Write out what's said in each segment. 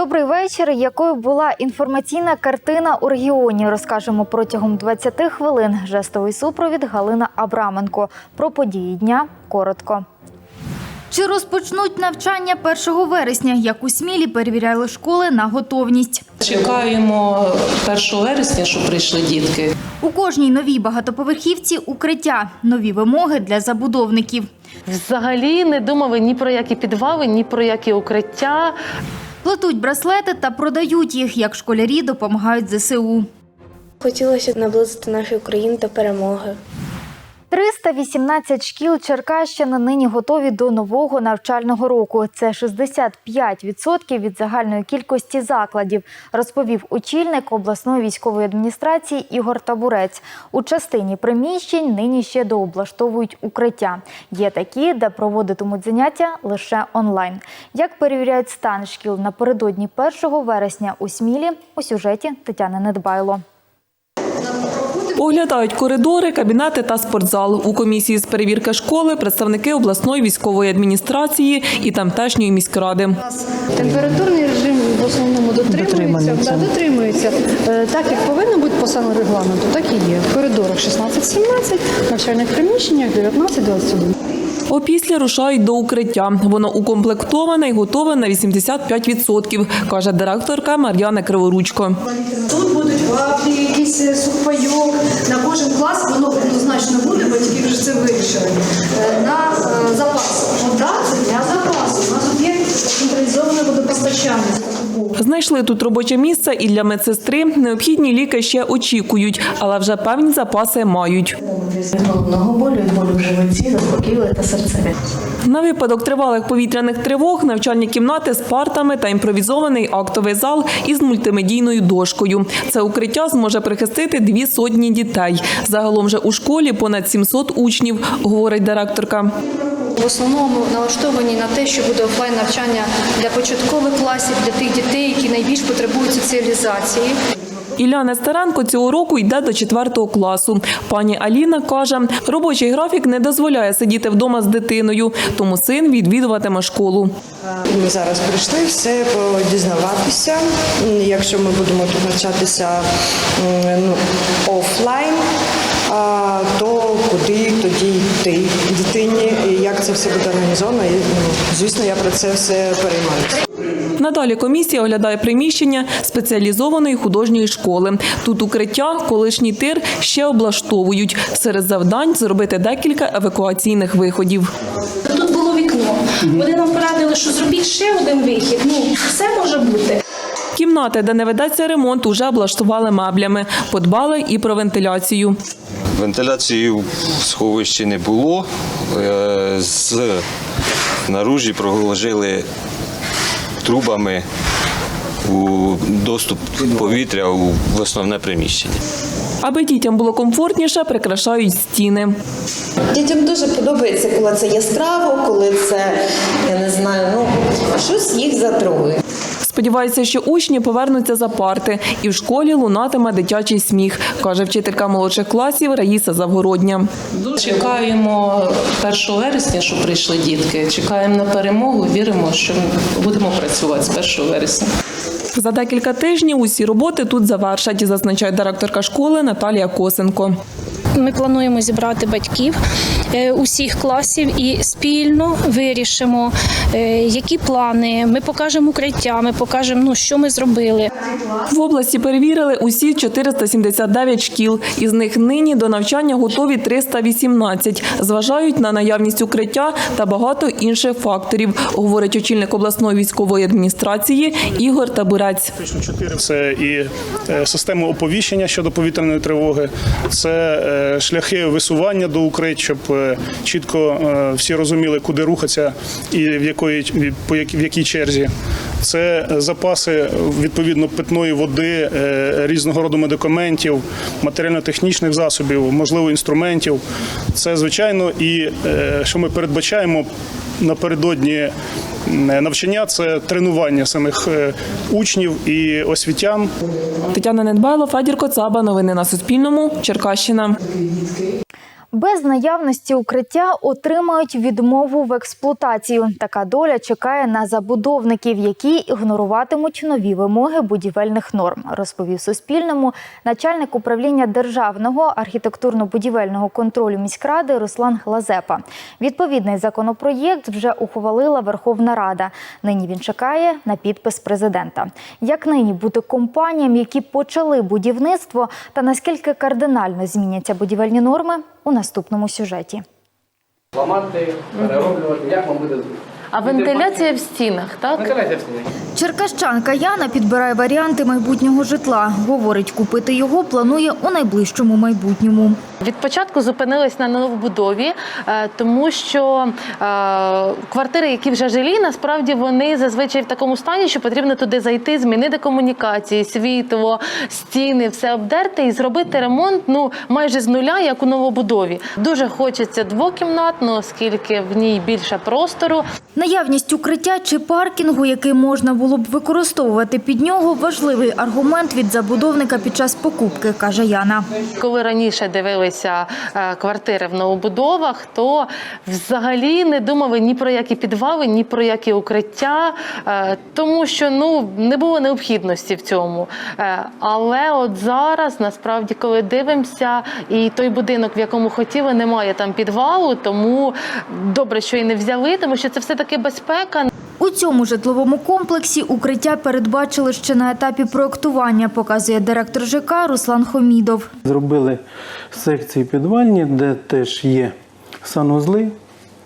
Добрий вечір. Якою була інформаційна картина у регіоні? Розкажемо протягом 20 хвилин. Жестовий супровід Галина Абраменко. Про події дня коротко. Чи розпочнуть навчання 1 вересня? Як у Смілі перевіряли школи на готовність. Чекаємо 1 вересня, щоб прийшли дітки. У кожній новій багатоповерхівці укриття, нові вимоги для забудовників. Взагалі не думали ні про які підвали, ні про які укриття. Плетуть браслети та продають їх, як школярі допомагають ЗСУ. Хотілося наблизити нашу Україну до перемоги. 318 шкіл Черкащини нині готові до нового навчального року. Це 65% від загальної кількості закладів, розповів очільник обласної військової адміністрації Ігор Табурець. У частині приміщень нині ще дооблаштовують укриття. Є такі, де проводитимуть заняття лише онлайн. Як перевіряють стан шкіл напередодні 1 вересня у Смілі у сюжеті Тетяни Недбайло. Оглядають коридори, кабінети та спортзал. У комісії з перевірки школи представники обласної військової адміністрації і тамтешньої міськради. Температурний режим в основному дотримується. Да, дотримується. Е, Так як повинно бути по регламенту, так і є. В коридорах 16-17, в навчальних приміщеннях 19-21. Опісля рушають до укриття. Воно укомплектоване і готове на 85%, каже директорка Мар'яна Криворучко. Вафлі, якийсь е, сухпайок. На кожен клас воно однозначно буде, батьки вже це вирішили. Е, На е, запас. Вода для запасу. У нас об'єкт централізоване водопостачання. Знайшли тут робоче місце і для медсестри. Необхідні ліки ще очікують, але вже певні запаси мають. від головного болю, від болю в животі, заспокійливі та серцеві. На випадок тривалих повітряних тривог навчальні кімнати з партами та імпровізований актовий зал із мультимедійною дошкою. Це укриття зможе прихистити дві сотні дітей. Загалом же у школі понад 700 учнів, говорить директорка. В основному налаштовані на те, що буде офлайн навчання для початкових класів, для тих дітей, які найбільш потребують соціалізації. Ілля Нестеренко цього року йде до 4 класу. Пані Аліна каже, робочий графік не дозволяє сидіти вдома з дитиною, тому син відвідуватиме школу. Ми зараз прийшли все дізнаватися. Якщо ми будемо тут навчатися ну, офлайн, то куди тоді йти дитині, і як це все буде організовано. І, ну, звісно, я про це все переймаюся. Надалі комісія оглядає приміщення спеціалізованої художньої школи. Тут укриття, колишній тир ще облаштовують. Серед завдань зробити декілька евакуаційних виходів. Тут було вікно. Вони нам порадили, що зробіть ще один вихід. Ну, все може бути. Кімнати, де не ведеться ремонт, уже облаштували меблями. Подбали і про вентиляцію. Вентиляції в сховищі не було. Е, З наружі проложили трубами у доступ повітря у в основне приміщення. Аби дітям було комфортніше, прикрашають стіни. Дітям дуже подобається, коли це яскраво, коли це, я не знаю, ну, щось їх затрогує. Сподіваються, що учні повернуться за парти, і в школі лунатиме дитячий сміх, каже вчителька молодших класів Раїса Завгородня. Чекаємо 1 вересня, щоб прийшли дітки. Чекаємо на перемогу. Віримо, що будемо працювати з 1 вересня. За декілька тижнів усі роботи тут завершать, зазначає директорка школи Наталія Косенко. Ми плануємо зібрати батьків е, усіх класів і спільно вирішимо, е, які плани. Ми покажемо укриття, ми покажемо, ну, що ми зробили. В області перевірили усі 479 шкіл. Із них нині до навчання готові 318. Зважають на наявність укриття та багато інших факторів, говорить очільник обласної військової адміністрації Ігор Табурець. Це і е, система оповіщення щодо повітряної тривоги, це е, шляхи висування до укрить, щоб е, чітко е, всі розуміли, куди рухатися і в якої по в якій черзі. Це запаси відповідно питної води, е, різного роду медикаментів, матеріально-технічних засобів, можливо, інструментів. Це звичайно, і що ми передбачаємо напередодні навчання це тренування самих е, учнів і освітян. Тетяна Недбайло, Федір Коцаба. Новини на Суспільному. Черкащина. Без наявності укриття отримають відмову в експлуатацію. Така доля чекає на забудовників, які ігноруватимуть нові вимоги будівельних норм, розповів Суспільному начальник управління державного архітектурно-будівельного контролю міськради Руслан Глазепа. Відповідний законопроєкт вже ухвалила Верховна Рада. Нині він чекає на підпис президента. Як нині бути компаніям, які почали будівництво, та наскільки кардинально зміняться будівельні норми у наступному сюжеті. ламати, перероблювати, як вам буде. А вентиляція в стінах, так? Вентиляція в стіні. Черкащанка Яна підбирає варіанти майбутнього житла. Говорить, купити його планує у найближчому майбутньому. Від початку зупинились на новобудові, е, тому що е, квартири, які вже жилі, насправді вони зазвичай в такому стані, що потрібно туди зайти, змінити комунікації, світло, стіни, все обдерти і зробити ремонт ну майже з нуля, як у новобудові. Дуже хочеться двокімнатну, оскільки в ній більше простору. Наявність укриття чи паркінгу, який можна було б використовувати під нього, важливий аргумент від забудовника під час покупки, каже Яна. Коли раніше дивилися е, квартири в новобудовах, то взагалі не думали ні про які підвали, ні про які укриття, е, тому що ну не було необхідності в цьому. Е, Але от зараз, насправді, коли дивимося, і той будинок, в якому хотіли, немає там підвалу, тому добре, що і не взяли, тому що це все таки безпека. У цьому житловому комплексі укриття передбачили ще на етапі проектування, показує директор ЖК Руслан Хомідов. Зробили секції підвальні, де теж є санузли,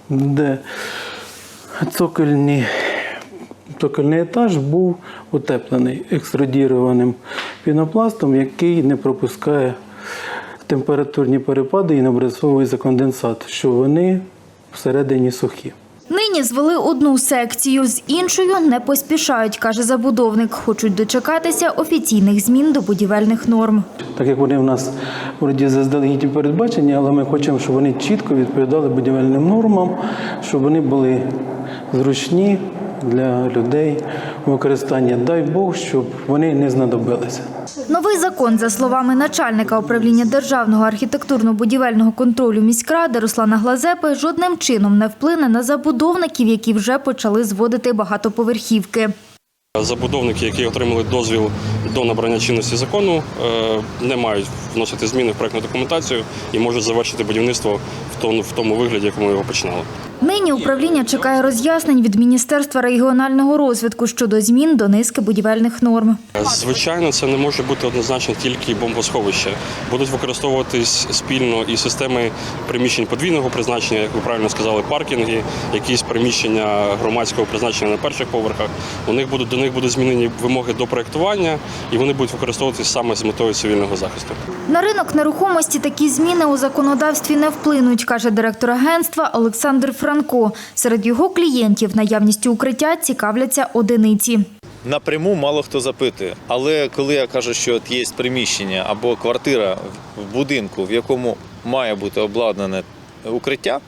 де цокольні, цокольний етаж був утеплений екструдірованим пінопластом, який не пропускає температурні перепади і не образовується конденсат, що вони всередині сухі. Нині звели одну секцію, з іншою не поспішають, каже забудовник. Хочуть дочекатися офіційних змін до будівельних норм. Так як вони в нас вроді заздалегідь передбачені, але ми хочемо, щоб вони чітко відповідали будівельним нормам, щоб вони були зручні для людей у використанні. Дай Бог, щоб вони не знадобилися. Новий закон, за словами начальника управління державного архітектурно-будівельного контролю міськради Руслана Глазепи, жодним чином не вплине на забудовників, які вже почали зводити багатоповерхівки. Забудовники, які отримали дозвіл до набрання чинності закону, е, не мають вносити зміни в проектну документацію і можуть завершити будівництво в тому, в тому вигляді, якому його починали. Нині управління чекає роз'яснень від Міністерства регіонального розвитку щодо змін до низки будівельних норм. Звичайно, це не може бути однозначно тільки бомбосховище. Будуть використовуватись спільно і системи приміщень подвійного призначення, як ви правильно сказали, паркінги, якісь приміщення громадського призначення на перших поверхах. У них будуть до них будуть змінені вимоги до проектування, і вони будуть використовуватись саме з метою цивільного захисту. На ринок нерухомості такі зміни у законодавстві не вплинуть, каже директор агентства Олександр Франко. Серед його клієнтів наявністю укриття цікавляться одиниці. Напряму мало хто запитує. Але коли я кажу, що от є приміщення або квартира в будинку, в якому має бути обладнане укриття,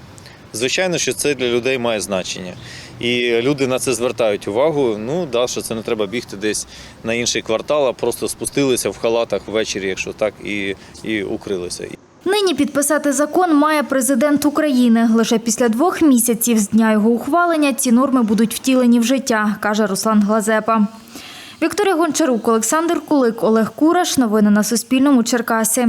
звичайно, що це для людей має значення. І люди на це звертають увагу. Ну да, що це не треба бігти десь на інший квартал, а просто спустилися в халатах ввечері, якщо так, і, і укрилися. Нині підписати закон має президент України. Лише після двох місяців з дня його ухвалення ці норми будуть втілені в життя, каже Руслан Глазепа. Вікторія Гончарук, Олександр Кулик, Олег Кураш. Новини на Суспільному. Черкаси.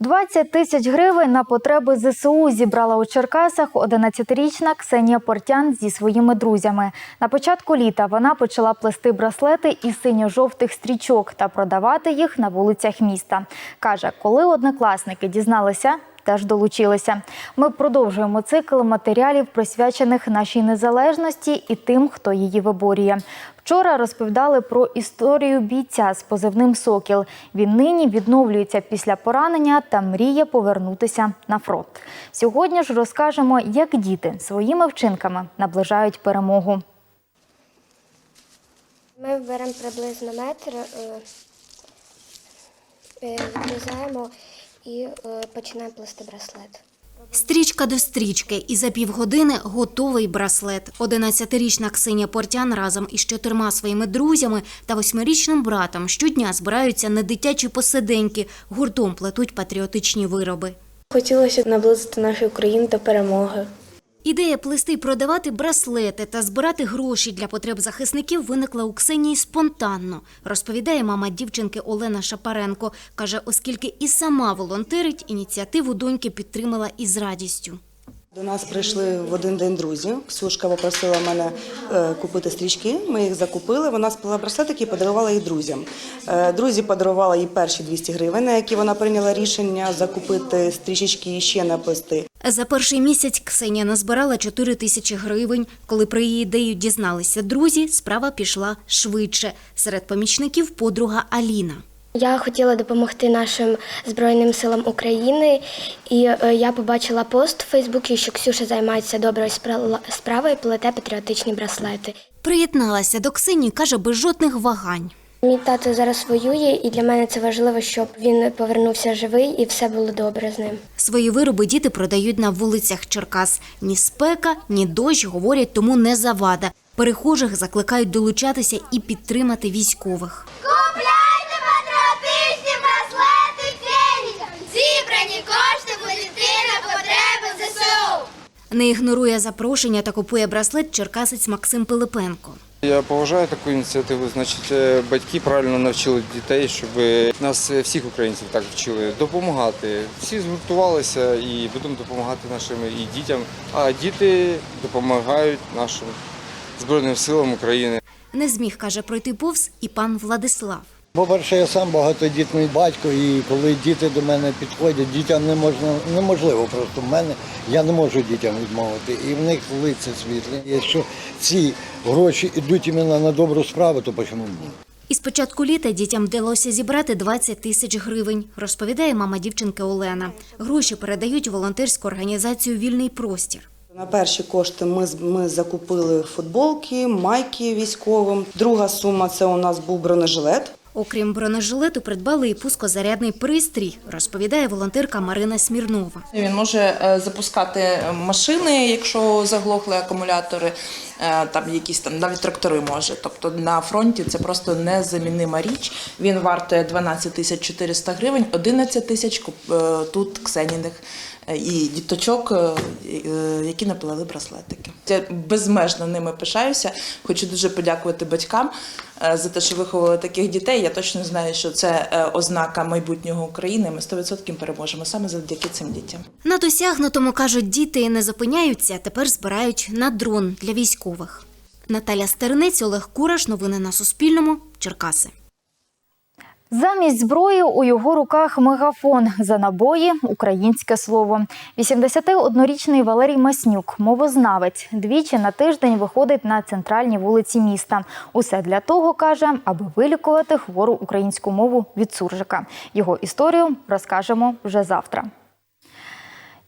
20 тисяч гривень на потреби ЗСУ зібрала у Черкасах 11-річна Ксенія Портян зі своїми друзями. На початку літа вона почала плести браслети із синьо-жовтих стрічок та продавати їх на вулицях міста. Каже, коли однокласники дізналися, теж долучилися. Ми продовжуємо цикл матеріалів, присвячених нашій незалежності і тим, хто її виборює. Вчора розповідали про історію бійця з позивним Сокіл. Він нині відновлюється після поранення та мріє повернутися на фронт. Сьогодні ж розкажемо, як діти своїми вчинками наближають перемогу. Ми беремо приблизно метр, е, е, відрізаємо і е, починаємо плести браслет. Стрічка до стрічки, і за півгодини готовий браслет. 11-річна Ксенія Портян разом із чотирма своїми друзями та восьмирічним братом щодня збираються на дитячі посиденьки, гуртом плетуть патріотичні вироби. Хотілося наблизити нашу Україну до перемоги. Ідея плести продавати браслети та збирати гроші для потреб захисників виникла у Ксенії спонтанно, розповідає мама дівчинки Олена Шапаренко. Каже, оскільки і сама волонтерить, ініціативу доньки підтримала із радістю. До нас прийшли в один день друзі. Ксюшка попросила мене е, купити стрічки. Ми їх закупили. Вона сплела браслетики і подарувала їх друзям. Е, Друзі подарували їй перші 200 гривень, на які вона прийняла рішення закупити стрічечки і ще наплести. За перший місяць Ксенія назбирала 4 тисячі гривень. Коли про її ідею дізналися друзі, справа пішла швидше. Серед помічників подруга Аліна. Я хотіла допомогти нашим Збройним силам України, і е, я побачила пост у Фейсбуці, що Ксюша займається доброю спра- справою, плете патріотичні браслети. Приєдналася до Ксенії, каже, без жодних вагань. Мій тато зараз воює, і для мене це важливо, щоб він повернувся живий і все було добре з ним. Свої вироби діти продають на вулицях Черкас. Ні спека, ні дощ, говорять, тому не завада. Перехожих закликають долучатися і підтримати військових. Не ігнорує запрошення та купує браслет черкасець Максим Пилипенко. Я поважаю таку ініціативу. Значить, е, батьки правильно навчили дітей, щоб нас е, всіх українців так вчили допомагати. Всі згуртувалися і будемо допомагати нашим і дітям. А діти допомагають нашим збройним силам України. Не зміг, каже, пройти повз і пан Владислав. По-перше, я сам багатодітний батько, і коли діти до мене підходять, дітям не можна, неможливо просто в мене, я не можу дітям відмовити. І в них лице світле. Якщо ці гроші йдуть іменно на добру справу, то чому ні? Із початку літа дітям вдалося зібрати 20 тисяч гривень, розповідає мама дівчинки Олена. Гроші передають волонтерську організацію Вільний простір. На перші кошти ми, з- ми закупили футболки, майки військовим. Друга сума це у нас був бронежилет. Окрім бронежилету, придбали і пускозарядний пристрій, розповідає волонтерка Марина Смірнова. Він може е, запускати машини, якщо заглохли акумулятори, е, там якісь там навіть трактори може. Тобто на фронті це просто незамінима річ. Він вартує 12 тисяч 400 гривень, 11 тисяч е, тут ксеніних і діточок, е, е, які наплели браслетики. Я безмежно ними пишаюся. Хочу дуже подякувати батькам е, за те, що виховували таких дітей. Я точно знаю, що це ознака майбутнього України. Ми 100% переможемо саме завдяки цим дітям. На досягнутому, кажуть, діти не зупиняються, тепер збирають на дрон для військових. Наталя Стернець, Олег Кураш. Новини на Суспільному. Черкаси. Замість зброї у його руках мегафон за набої українське слово. 81-річний Валерій Маснюк, мовознавець, двічі на тиждень виходить на центральні вулиці міста. Усе для того каже, аби вилікувати хвору українську мову від суржика. Його історію розкажемо вже завтра.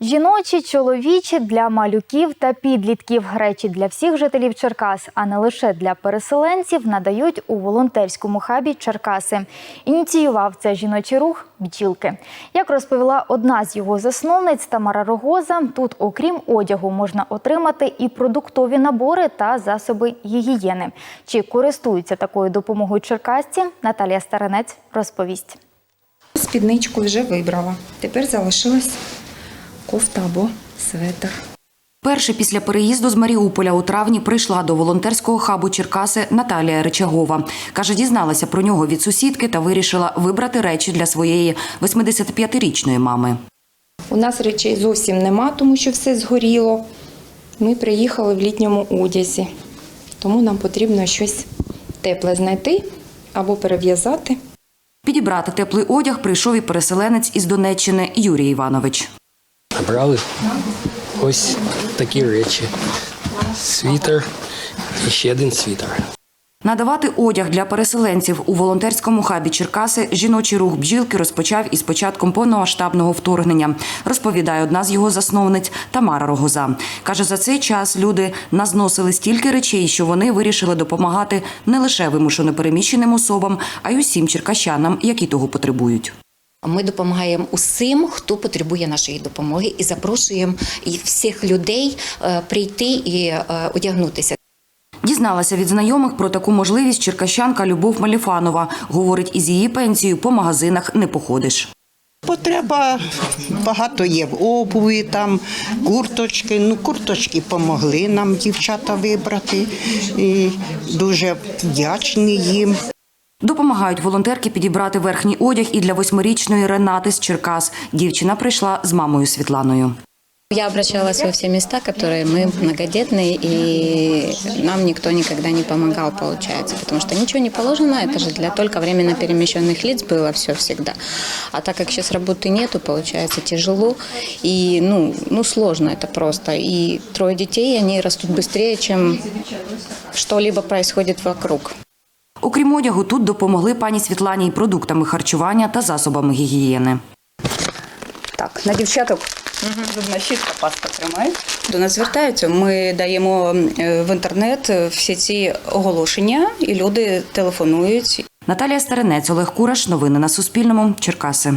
Жіночі, чоловічі для малюків та підлітків речі для всіх жителів Черкас, а не лише для переселенців, надають у волонтерському хабі Черкаси. Ініціював це жіночий рух бджілки. Як розповіла одна з його засновниць Тамара Рогоза, тут, окрім одягу, можна отримати і продуктові набори та засоби гігієни. Чи користуються такою допомогою черкасці? Наталія Старанець розповість. Спідничку вже вибрала. Тепер залишилась кофта або светр. Перше після переїзду з Маріуполя у травні прийшла до волонтерського хабу Черкаси Наталія Речагова. Каже, дізналася про нього від сусідки та вирішила вибрати речі для своєї 85-річної мами. У нас речей зовсім нема, тому що все згоріло. Ми приїхали в літньому одязі, тому нам потрібно щось тепле знайти або перев'язати. Підібрати теплий одяг прийшов і переселенець із Донеччини Юрій Іванович. Брали ось такі речі. Світер і ще один світер. Надавати одяг для переселенців у волонтерському хабі Черкаси жіночий рух бджілки розпочав із початком повномасштабного вторгнення, розповідає одна з його засновниць Тамара Рогоза. Каже, за цей час люди назносили стільки речей, що вони вирішили допомагати не лише вимушено переміщеним особам, а й усім черкащанам, які того потребують. Ми допомагаємо усім, хто потребує нашої допомоги, і запрошуємо всіх людей е, прийти і е, одягнутися. Дізналася від знайомих про таку можливість черкащанка Любов Маліфанова. Говорить, із її пенсією по магазинах не походиш. Потреба багато є в обуві, там курточки. Ну, курточки допомогли нам дівчата вибрати. І дуже вдячні їм. Допомагають волонтерки підібрати верхній одяг і для восьмирічної Ренати з Черкас. Дівчина прийшла з мамою Світланою. Я обращалась во все места, которые мы многодетные, и нам никто никогда не помогал, получается, потому что ничего не положено, это же для только временно перемещенных лиц было все всегда. А так как сейчас работы нету, получается тяжело, и ну, ну сложно это просто. И трое детей, они растут быстрее, чем что-либо происходит вокруг. Окрім одягу, тут допомогли пані Світлані й продуктами харчування та засобами гігієни. Так, на дівчаток зубна щітка, паста тримають. До нас звертаються. Ми даємо е, в інтернет е, всі ці оголошення, і люди телефонують. Наталія Старинець, Олег Кураш. Новини на Суспільному. Черкаси.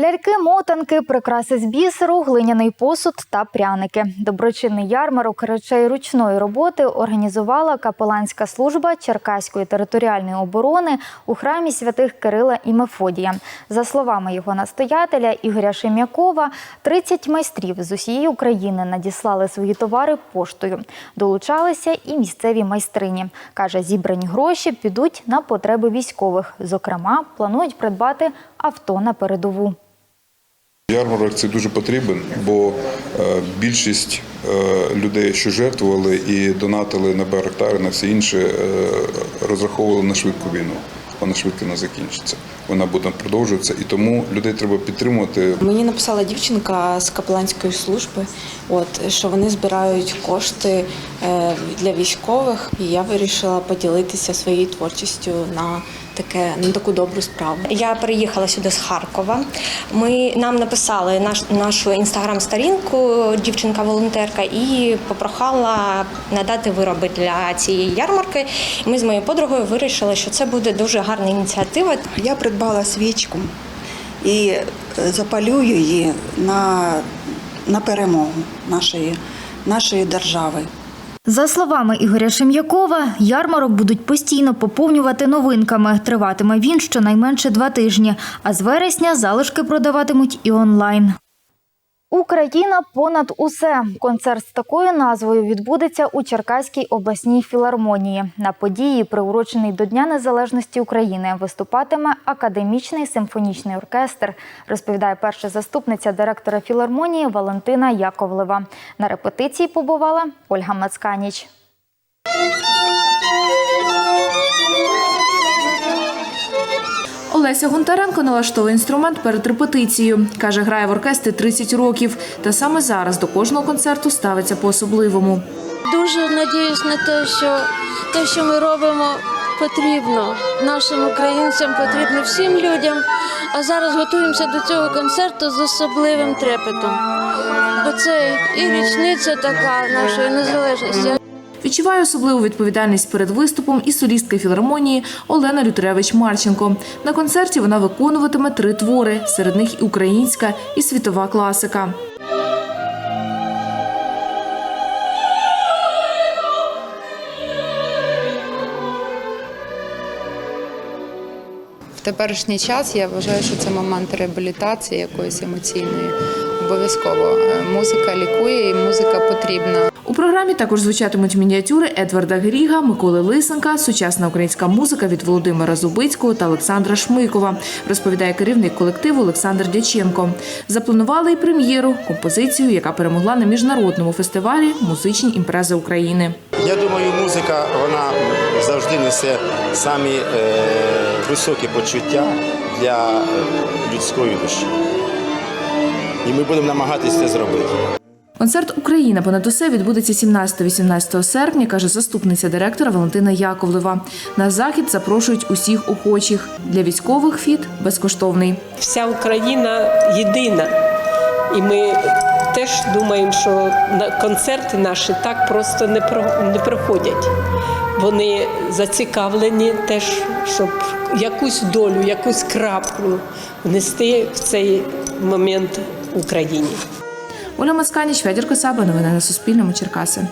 Ляльки, мотанки, прикраси з бісеру, глиняний посуд та пряники. Доброчинний ярмарок речей ручної роботи організувала капеланська служба Черкаської територіальної оборони у храмі святих Кирила і Мефодія. За словами його настоятеля Ігоря Шем'якова, 30 майстрів з усієї України надіслали свої товари поштою. Долучалися і місцеві майстрині. Каже, зібрані гроші підуть на потреби військових. Зокрема, планують придбати авто на передову. Ярмарок це дуже потрібен, бо е, більшість е, людей, що жертвували і донатили на Байрактари, на все інше, розраховували на швидку війну. Вона швидко не закінчиться. Вона буде продовжуватися, і тому людей треба підтримувати. Мені написала дівчинка з капеланської служби, от що вони збирають кошти е, для військових, і я вирішила поділитися своєю творчістю на таке на таку добру справу. Я приїхала сюди з Харкова. Ми нам написали наш нашу інстаграм-сторінку, дівчинка-волонтерка, і попрохала надати вироби для цієї ярмарки. Ми з моєю подругою вирішили, що це буде дуже гарна ініціатива. Я придбала свічку і е, запалюю її на, на перемогу нашої, нашої держави. За словами Ігоря Шем'якова, ярмарок будуть постійно поповнювати новинками. Триватиме він щонайменше два тижні, а з вересня залишки продаватимуть і онлайн. Україна понад усе. Концерт з такою назвою відбудеться у Черкаській обласній філармонії. На події, приурочений до Дня Незалежності України, виступатиме академічний симфонічний оркестр, розповідає перша заступниця директора філармонії Валентина Яковлева. На репетиції побувала Ольга Мацканіч. Олеся Гонтаренко налаштовує інструмент перед репетицією. Каже, грає в оркестрі 30 років. Та саме зараз до кожного концерту ставиться по-особливому. Дуже надіюсь на те, що те, що ми робимо, потрібно нашим українцям, потрібно всім людям. А зараз готуємося до цього концерту з особливим трепетом. Бо це і річниця така нашої незалежності. Відчуває особливу відповідальність перед виступом і солістка філармонії Олена Лютревич Марченко. На концерті вона виконуватиме три твори, серед них і українська, і світова класика. В теперішній час я вважаю, що це момент реабілітації якоїсь емоційної. Обов'язково Е, музика лікує і музика потрібна. У програмі також звучатимуть мініатюри Едварда Гріга, Миколи Лисенка, сучасна українська музика від Володимира Зубицького та Олександра Шмикова, розповідає керівник колективу Олександр Дяченко. Запланували і прем'єру композицію, яка перемогла на міжнародному фестивалі Музичні імпрези України. Я думаю, музика вона завжди несе самі е, високі почуття для е, людської душі. І ми будемо намагатися це зробити. Концерт Україна понад усе відбудеться 17-18 серпня, каже заступниця директора Валентина Яковлева. На захід запрошують усіх охочих. Для військових фіт безкоштовний. Вся Україна єдина. І ми теж думаємо, що концерти наші так просто не про- не проходять. Вони зацікавлені теж, щоб якусь долю, якусь краплю внести в цей момент Україні. Оля Масканіч, Федір Косаба. Новини на Суспільному. Черкаси.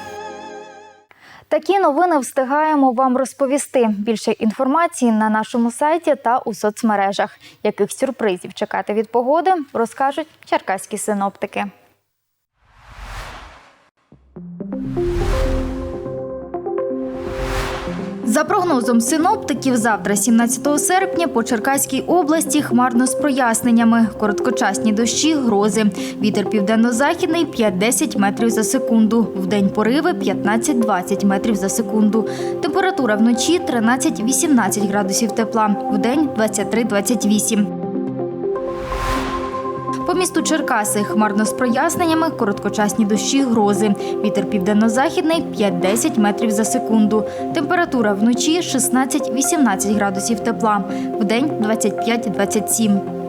Такі новини встигаємо вам розповісти. Більше інформації на нашому сайті та у соцмережах. Яких сюрпризів чекати від погоди, розкажуть черкаські синоптики. За прогнозом синоптиків, завтра, 17 серпня, по Черкаській області хмарно з проясненнями. Короткочасні дощі, грози. Вітер південно-західний 5-10 метрів за секунду. В день пориви 15-20 метрів за секунду. Температура вночі 13-18 градусів тепла. Вдень 23-28. По місту Черкаси хмарно з проясненнями, короткочасні дощі, грози. Вітер південно-західний 5-10 метрів за секунду. Температура вночі 16-18 градусів тепла. Вдень 25-27.